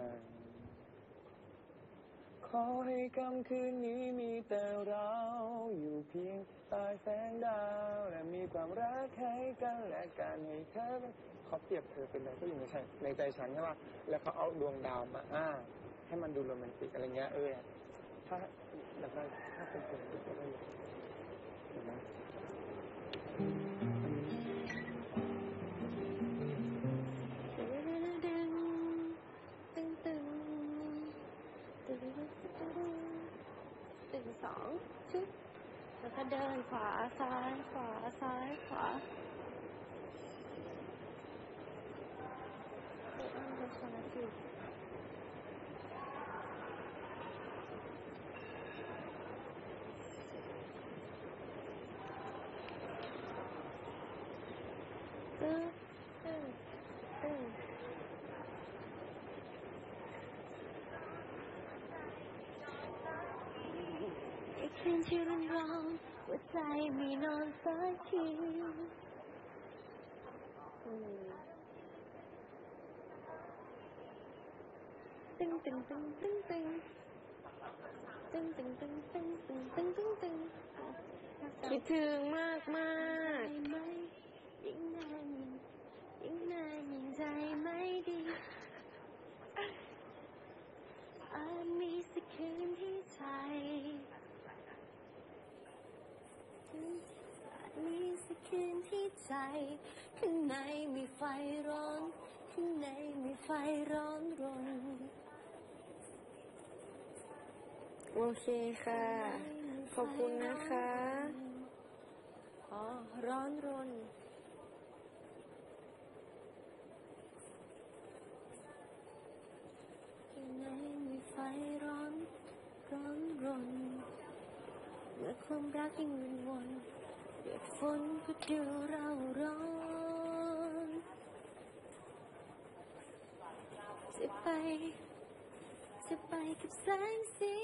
กัน ขอให้ค่ำคืนนี้มีแต่เราอยู่เพียงใต้แสงดาว และมีความรักให้กันและกันให้เธอเขาเปรียบเธอเป็นอะไรก็อยู่ในใจในใจฉันใช่ป่ะแล้วเขาเอาดวงดาวมาอ้าให้มันดูโรแมนติกอะไรเงี้ยเออถ้าแล้วก็ถ้าเป็นคนที่ก็ได้เห็นไแล้วก็เดินขวาซ้ายขวาซ้ายขวาเอออันเดอร์ชนาทีตึงตึงตึง อี กคืนที่รุนแรงหัวใจไม่นอนสักทีอืมตึงตึงตึงตึงตึงตึงตึงตึงตึงตึงตึงตึงตึงคิดถึงมากมากใจไหมยิ่งนานยิ่งนานยิ่งใจไม่ดี โอเคค่ะ ขอบคุณนะคะ อ๋อ ร้อนรนข้างในมีไฟร้อน ร้อนรนเมื่อความรักยิ่งวนวนเดือดฝนก็เดูเราร้อนจะไป จะไปกับแสงสี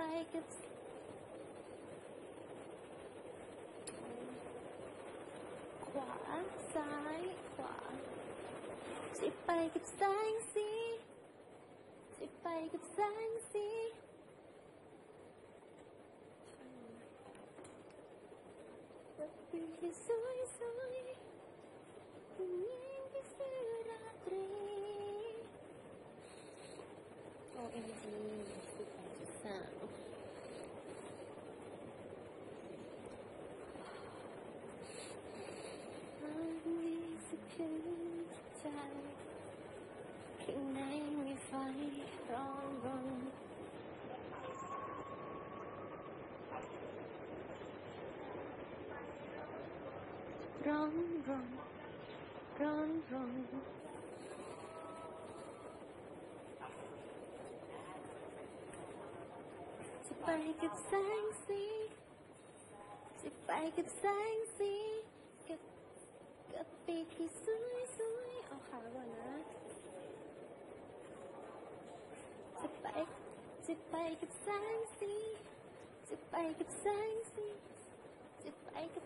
like it's khóa trái khóa chị bay kịp sáng xí chị Gõ ร้อนรนร้อนรนจะไปกับแสงสีจะไปกับแสงสีกับกับปีกที่สวยสวยๆเอาขาก่อนนะ จะไปจะไปกับแสงสีจะไปกับแสงสีจะไปกับ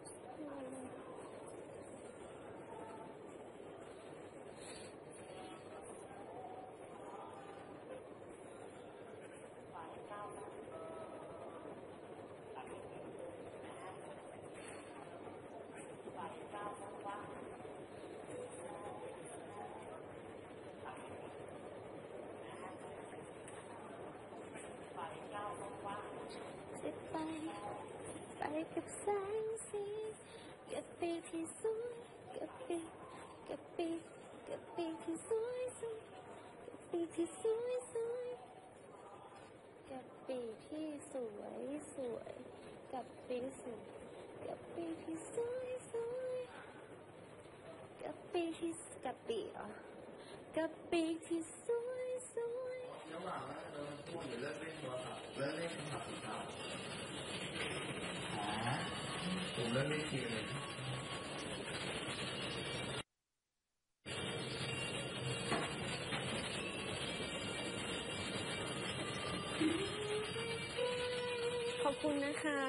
จะไปไป กับแสงสีกับปีที่สวยกับปีกับปีกับปีที่สวยสวยกับปีที่สวยสวยกับปีที่สวยสวยกับปีสวยกับปีที่สวยสวยกับปีที่กับปีกเหรอกับปีที่สวยสวยระหว่างว่าเออพูดหรือเลิกเล่นโทรศัพท์เลิกเล่นโทรศัพท์สีขาว ผมเลิกเล่เกมเลยขอบคุณนะคะ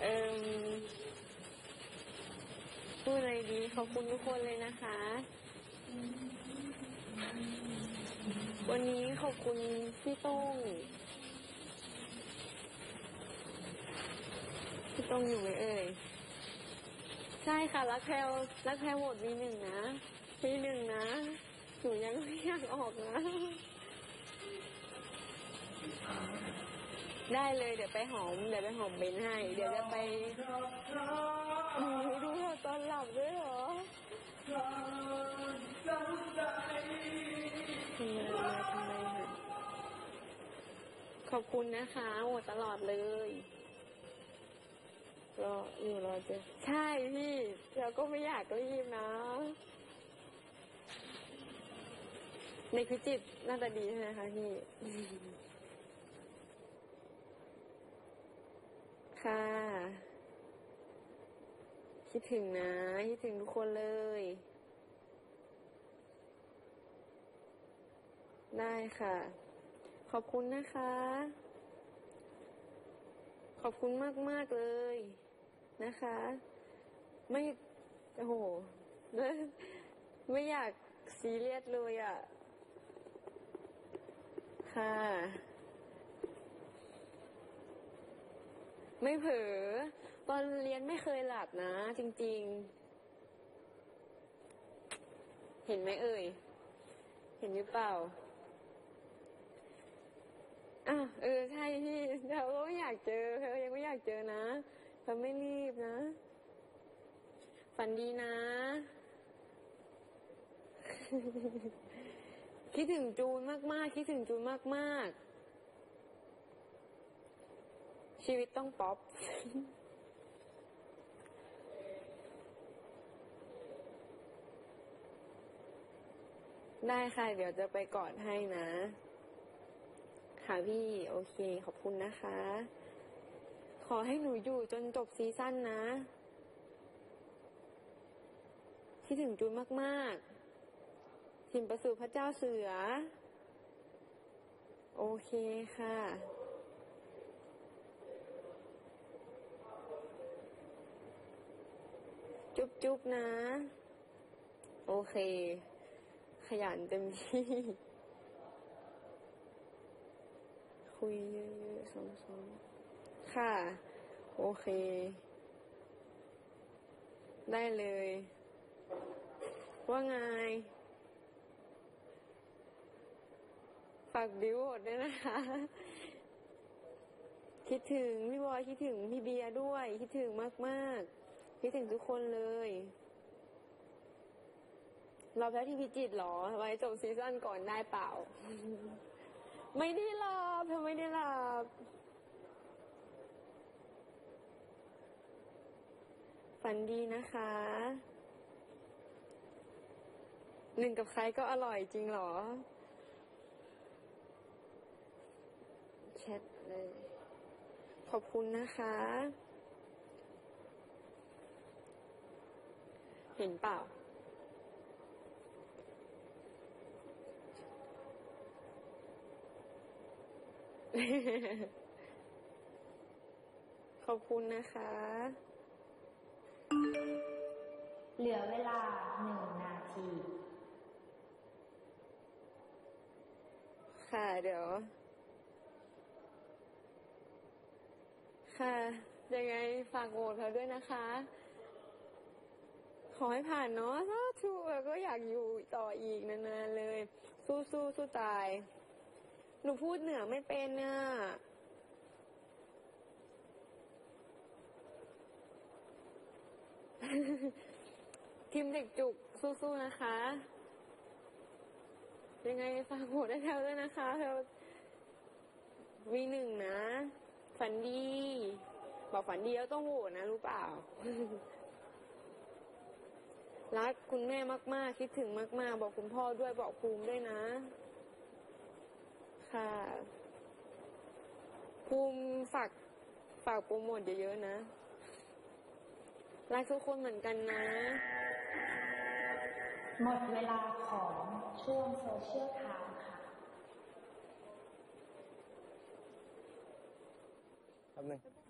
เอ่มขอบคุณทุกคนเลยนะคะ วันนี้ขอบคุณพี่โต้ง พี่โต้งอยู่ไหมเอ่ย ใช่ค่ะรักแพลรักแพลโหวตวีหนึ่งนะวีหนึ่งนะหนูยังไม่อยากออกนะ ได้เลยเดี๋ยวไปหอมเดี๋ยวไปหอมเบนให้ เดี๋ยวจะไปหนูดูเธอตอนหลับด้วยเหรอทำไมทำไมขอบคุณนะคะโหวตตลอดเลย รออยู่รอเจอใช่พี่เราก็ไม่อยากรีบนะในพิจิตรน่าจะดีใช่ไหมคะพี่ ค่ะ คิดถึงนะ คิดถึงทุกคนเลย ได้ค่ะ ขอบคุณนะคะ ขอบคุณมากมากๆเลย นะคะ ไม่โอ้โหไม่อยากซีเรียสเลยอะ่ะ ค่ะ ไม่เผลอตอนเรียนไม่เคยหลับนะ จริง ๆ เห็นไหมเอ่ย เห็นหรือเปล่าอะเออ ใช่พี่เราก็ไม่อยากเจอเรายังไม่อยากเจอนะ เราไม่รีบนะ ฝันดีนะ คิดถึงจูนมากๆ คิดถึงจูนมากๆ ชีวิตต้องป๊อปได้ค่ะ เดี๋ยวจะไปกอดให้นะ ค่ะพี่ โอเค ขอบคุณนะคะ อให้หนูอยู่จนจบซีซั่นนะคิดถึงจูนมากๆสินประสูพระเจ้าเสือ โอเคค่ะจุ๊บจุ๊บนะ โอเค ขยันเต็มที่ คุยเยอะๆซ้ำๆ ค่ะ โอเค ได้เลย ว่าไง ฝากบิวหมดด้วยนะคะ คิดถึงพี่บอยคิดถึงพี่เบียร์ด้วย คิดถึงมาก ๆ คิดถึงทุกคนเลยเราแพ้ที่พิจิตรเหรอ ไว้จบซีซั่นก่อนได้เปล่า ไม่ได้หลับเธอไม่ได้หลับ ฝันดีนะคะ หนึ่งกับใครก็อร่อยจริงหรอ แชทเลย ขอบคุณนะคะ เห็นเปล่าขอบคุณนะคะ เหลือเวลาหนึ่งนาที ค่ะเดี๋ยว ค่ะยังไงฝากโหวตเขาด้วยนะคะ ขอให้ผ่านเนาะสาธุแล้วก็อยากอยู่ต่ออีกนานๆเลย สู้สู้สู้ตาย หนูพูดเหนือไม่เป็นน่ะ ทีมเด็กจุกสู้ๆนะคะ ยังไงฝากโหวตได้แถวด้วยนะคะแถววีหนึ่งนะ ฝันดี บอกฝันดีแล้วต้องโหวตนะ รู้เปล่า รักคุณแม่มาก ๆ คิดถึงมาก ๆ บอกคุณพ่อด้วยบอกภูมิด้วยนะ ค่ะ ภูมิฝากฝากโปรโมทเยอะ ๆ นะรักทุกคนเหมือนกันนะ หมดเวลาของช่วงโซเชียลไทม์ค่ะครับนึง